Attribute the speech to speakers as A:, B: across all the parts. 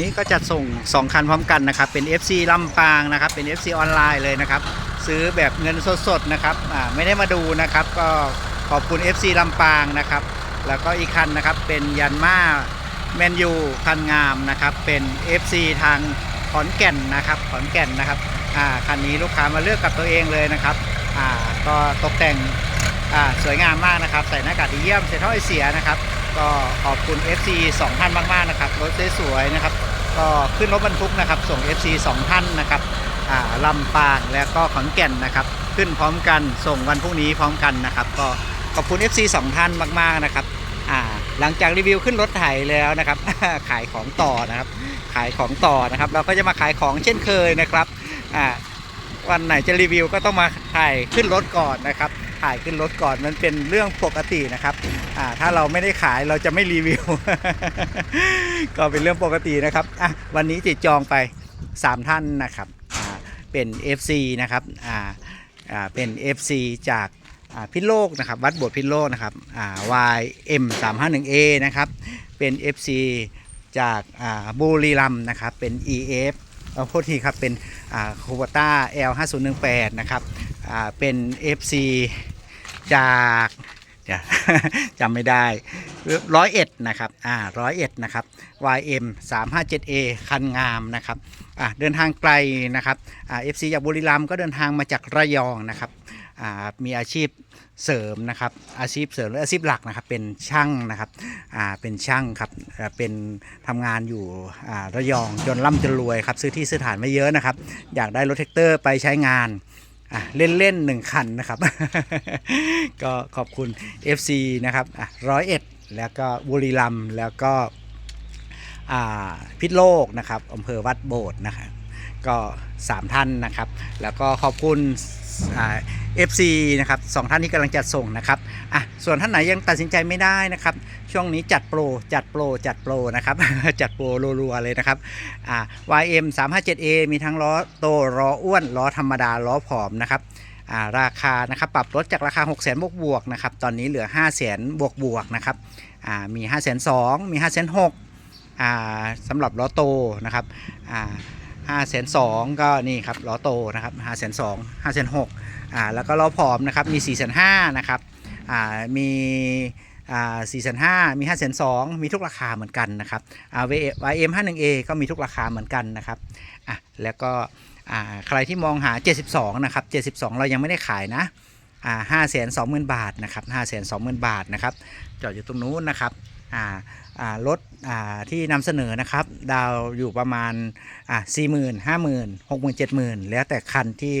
A: นี้ก็จัดส่ง 2 คันพร้อมกันนะครับ เป็น FC ลำปางนะครับ เป็น FC ออนไลน์เลยนะครับ ซื้อแบบเงินสดๆนะครับอ่าไม่ได้มาดูนะครับ ก็ขอบคุณ FC ลำปางนะครับ แล้วก็อีกคันนะครับ เป็นยันมาแมนยูคันงามนะครับ เป็น FC ทางขอนแก่นนะครับ ขอนแก่นนะครับอ่าคันนี้ลูกค้ามาเลือกกับตัวเองเลยนะครับอ่าก็ตกแต่งอ่าสวยงามมากนะครับ ใส่หน้ากากดีเยี่ยมเซ็นทรัลเอเชียนะครับ ก็ขอบคุณ FC 2ท่านมากๆนะครับรถสวยๆนะครับ ก็ขึ้นรถบรรทุกนะครับ ส่ง FC 2ท่านนะครับลำปางแล้วก็ขอนแก่นนะครับ ขึ้นพร้อมกันส่งวันพรุ่งนี้พร้อมกันนะครับ ก็ขอบคุณ FC 2ท่านมากๆนะครับหลังจากรีวิวขึ้นรถไถแล้วนะครับ ขายของต่อนะครับ ขายของต่อนะครับ เราก็จะมาขายของเช่นเคยนะครับวันไหนจะรีวิวก็ต้องมาถ่ายขึ้นรถก่อนนะครับ ถ่ายขึ้นรถก่อนมันเป็นเรื่องปกตินะครับอ่าถ้าเราไม่ได้ขายเราจะไม่รีวิว ก็เป็นเรื่องปกตินะครับอะวันนี้ติดจองไป 3 ท่านนะครับอ่าเป็น FC นะครับอ่าอ่าเป็น FC จากพิโลกนะครับวัดโบวชพิโลกนะครับ YM 3 5 1 A นะครับเป็น FC จากบุรีรัมนะครับเป็น EF เอาโทษทีครับเป็นคูบต้า L 5 0 1 8นะครับ อ่าเป็น FC จากเดี๋ยว จำไม่ได้ร้อยเอ็ดนะครับอ่าร้อยเอ็ดนะครับ YM 357A คันงามนะครับอ่าเดินทางไกลนะครับอ่า FC จากบุรีรัมย์ก็เดินทางมาจากระยองนะครับอ่ามีอาชีพเสริมนะครับ อาชีพเสริมหรืออาชีพหลักนะครับ เป็นช่างนะครับอ่าเป็นช่างครับเป็นทำงานอยู่อ่าระยองจนร่ำจนรวยครับซื้อที่ซื้อฐานไม่เยอะนะครับ อยากได้รถแท็กเตอร์ไปใช้งาน อะเล่นๆหนึ่งคันนะครับ ก็ขอบคุณ FC นะครับร้อยเอ็ดแล้วก็บุรีรัมย์แล้วก็อ่าพิษโลกนะครับอำเภอวัดโบสถ์นะครับก็ 3 ท่านนะครับ แล้วก็ขอบคุณ เอฟซีนะครับสองท่านที่กำลังจัดส่งนะครับอะส่วนท่านไหนยังตัดสินใจไม่ได้นะครับ ช่วงนี้จัดโปรจัดโปรจัดโปรนะครับ จัดโปรรัวๆเลยนะครับอ่า YM 357A มีทั้งล้อโตล้ออ้วนล้อธรรมดาล้อผอมนะครับอ่าราคานะครับปรับลดจากราคา 6 0 0 0 0บวกบวกๆนะครับตอนนี้เหลือ 5 0 0 0 0 0บวกบวกๆนะครับอ่ามี 5 0 0 0 0 2มี5 0 0 0 0 6อ่าสำหรับล้อโตนะครับอ่า5 0 0 0 0ก็นี่ครับล้อโตนะครับ5 0 0 0 0 2 5 0 0 0 0 6 อ่าแล้วก็ล้อผอมนะครับมี4 5 0 0 0นะครับอ่ามีอ่า4 5 0 0มี5 0 0 0 2มีทุกราคาเหมือนกันนะครับอ่า YM 51A ก็มีทุกราคาเหมือนกันนะครับอะแล้วก็อ่าใครที่มองหา 72นะครับ72 เรายังไม่ได้ขายนะอ่า5 2 0 0 0 0บาทนะครับ5 2 0 0 0 0บาทนะครับจอดอยู่ตรงนู้นนะครับอ่าอ่ารถอ่าที่นำเสนอนะครับ ดาวอยู่ประมาณอ่าสี่หมื่นห้าหมื่นหกหมื่นเจ็ดหมื่นแล้วแต่คันที่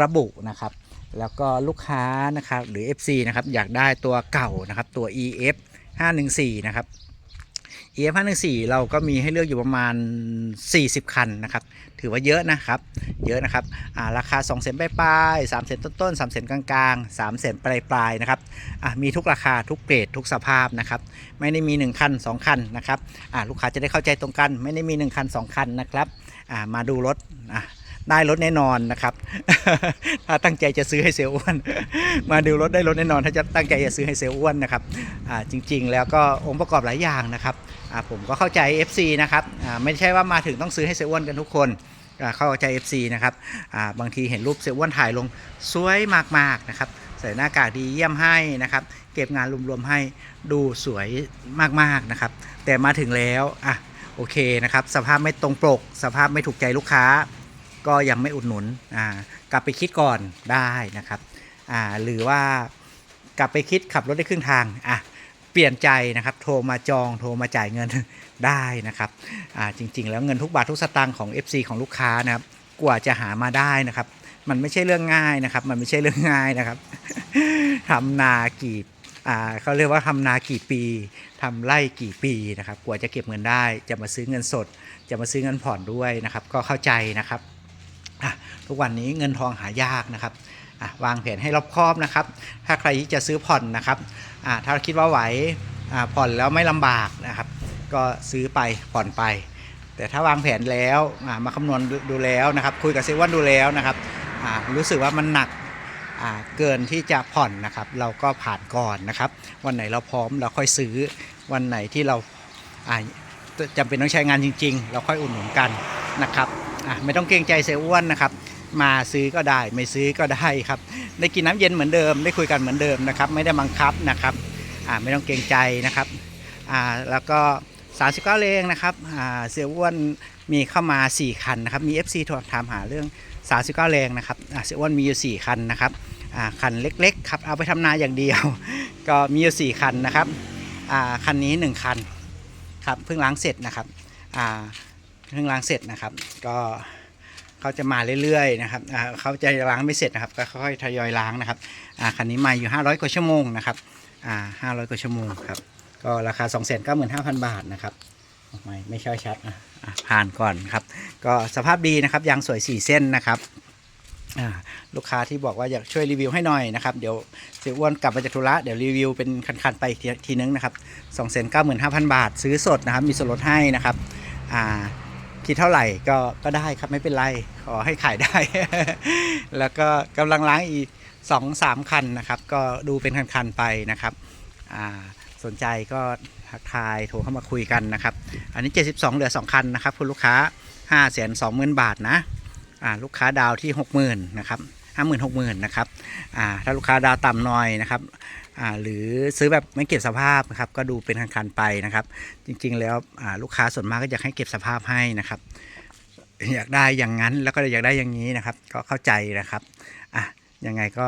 A: ระบุนะครับ แล้วก็ลูกค้านะครับหรือ FC นะครับอยากได้ตัวเก่านะครับตัว EF 514นะครับ EF 514เราก็มีให้เลือกอยู่ประมาณ 40 คันนะครับ ถือว่าเยอะนะครับเยอะนะครับาราคา 2 เซนปลายๆ3เซนต้นๆ3เซนกลางๆ3เซนปลายๆนะครับมีทุกราคาทุกเกรดทุกสภาพนะครับไม่ได้มี 1 คัน 2 คันนะครับลูกค้าจะได้เข้าใจตรงกัน ไม่ได้มี 1 คัน 2 คันนะครับมาดูรถ ได้รถแน่นอนนะครับ ถ้าตั้งใจจะซื้อให้เซลอ้วน มาดูรถได้รถแน่นอน ถ้าจะตั้งใจจะซื้อให้เซลอ้วนนะครับจริง ๆ แล้วก็องค์ประกอบหลายอย่างนะครับผมก็เข้าใจ FC นะครับไม่ใช่ว่ามาถึงต้องซื้อให้เซลอ้วนกันทุกคนเข้าใจ FC นะครับบางทีเห็นรูปเซลอ้วนถ่ายลงสวยมากๆนะครับใส่หน้ากากดีเยี่ยมให้นะครับ เก็บงานรวมๆให้ดูสวยมากๆนะครับ แต่มาถึงแล้วอะโอเคนะครับ สภาพไม่ตรงปก สภาพไม่ถูกใจลูกค้า ก็ยังไม่อุดหนุนอ่ากลับไปคิดก่อนได้นะครับอ่าหรือว่ากลับไปคิดขับรถได้ครึ่งทางอะเปลี่ยนใจนะครับโทรมาจองโทรมาจ่ายเงินได้นะครับอ่าจริง ๆ แล้วเงินทุกบาททุกสตางค์ของ FC ของลูกค้านะครับกว่าจะหามาได้นะครับ มันไม่ใช่เรื่องง่ายนะครับ มันไม่ใช่เรื่องง่ายนะครับทำนากี่อ่าเขาเรียกว่าทำนากี่ปีทำไร่กี่ปีนะครับ กว่าจะเก็บเงินได้ จะมาซื้อเงินสด จะมาซื้อเงินผ่อนด้วยนะครับ ก็เข้าใจนะครับ ทุกวันนี้เงินทองหายากนะครับวางแผนให้รอบคอบนะครับ ถ้าใครที่จะซื้อผ่อนนะครับถ้าคิดว่าไหวผ่อนแล้วไม่ลำบากนะครับ ก็ซื้อไปผ่อนไป แต่ถ้าวางแผนแล้วมาคำนวณดูแล้วนะครับ คุยกับเซเว่นดูแล้วนะครับรู้สึกว่ามันหนักเกินที่จะผ่อนนะครับ เราก็ผ่านก่อนนะครับ วันไหนเราพร้อมเราค่อยซื้อวันไหนที่เราอะจำเป็นต้องใช้งานจริง ๆ เราค่อยอุดหนุนกันนะครับ อะไม่ต้องเกรงใจเสียอ้วนนะครับ มาซื้อก็ได้ไม่ซื้อก็ได้ครับได้กินน้ำเย็นเหมือนเดิมได้คุยกันเหมือนเดิมนะครับ ไม่ได้บังคับนะครับอ่าไม่ต้องเกรงใจนะครับอ่าแล้วก็ 39เลงนะครับอ่าเสียอ้วนมีเข้ามา 4 คันนะครับมี FC โทรถามหาเรื่อง 39เลงนะครับอ่าเสียอ้วนมีอยู่ 4 คันนะครับอ่าคันเล็กๆครับเอาไปทำนาอย่างเดียว ก็มีอยู่4คันนะครับอ่าคันนี้ 1 คันครับเพิ่งล้างเสร็จนะครับอ่า เพิ่งล้างเสร็จนะครับ ก็เขาจะมาเรื่อยๆนะครับเขาจะล้างไม่เสร็จนะครับ ก็ค่อยๆทยอยล้างนะครับคันนี้มาอยู่ 500 กว่าชั่วโมงนะครับอ่า500กว่าชั่วโมงครับ ก็ราคา 295,000 บาทนะครับ ไม่ไม่ใช่ชัดนะผ่านก่อนครับ ก็สภาพดีนะครับยางสวย 4 เส้นนะครับลูกค้าที่บอกว่าอยากช่วยรีวิวให้หน่อยนะครับ เดี๋ยวเสียอ้วนกลับมาจากธุระเดี๋ยวรีวิวเป็นคันๆไปอีกทีทีนึงนะครับ295,000 บาท ซื้อสดนะครับ มีส่วนลดให้นะครับอ่า คิดเท่าไหร่ก็ก็ได้ครับไม่เป็นไร ขอให้ขายได้ แล้วก็กำลังล้างอีก2 3คันนะครับ ก็ดูเป็นคันๆไปนะครับสนใจก็ทักทายโทรเข้ามาคุยกันนะครับ อันนี้ 72 เหลือ 2 คันนะครับ คุณลูกค้า 5 2 0 0 0 0 บาทนะลูกค้าดาวที่ 60,000นะครับ 50,000 60,000นนะครับถ้าลูกค้าดาวต่ำหน่อยนะครับหรือซื้อแบบไม่เก็บสภาพนะครับก็ดูเป็นคันๆไปนะครับ จริง ๆ แล้วลูกค้าส่วนมากก็อยากให้เก็บสภาพให้นะครับ อยากได้อย่างนั้นแล้วก็อยากได้อย่างนี้นะครับ ก็เข้าใจนะครับอะยังไงก็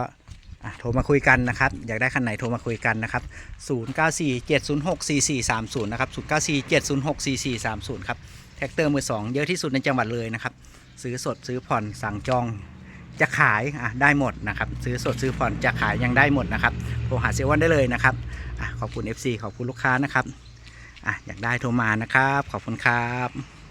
A: โทรมาคุยกันนะครับ อยากได้คันไหนโทรมาคุยกันนะครับ 0947064430 นะครับ 0947064430 ครับ แท็กเตอร์มือ2เยอะที่สุดในจังหวัดเลยนะครับ ซื้อสดซื้อผ่อนสั่งจอง จะขายอะได้หมดนะครับ ซื้อสดซื้อผ่อนจะขายยังได้หมดนะครับโทรหาเซเวันได้เลยนะครับอะขอบคุณ FC ขอบคุณลูกค้านะครับอะอยากได้โทรมานะครับ ขอบคุณครับ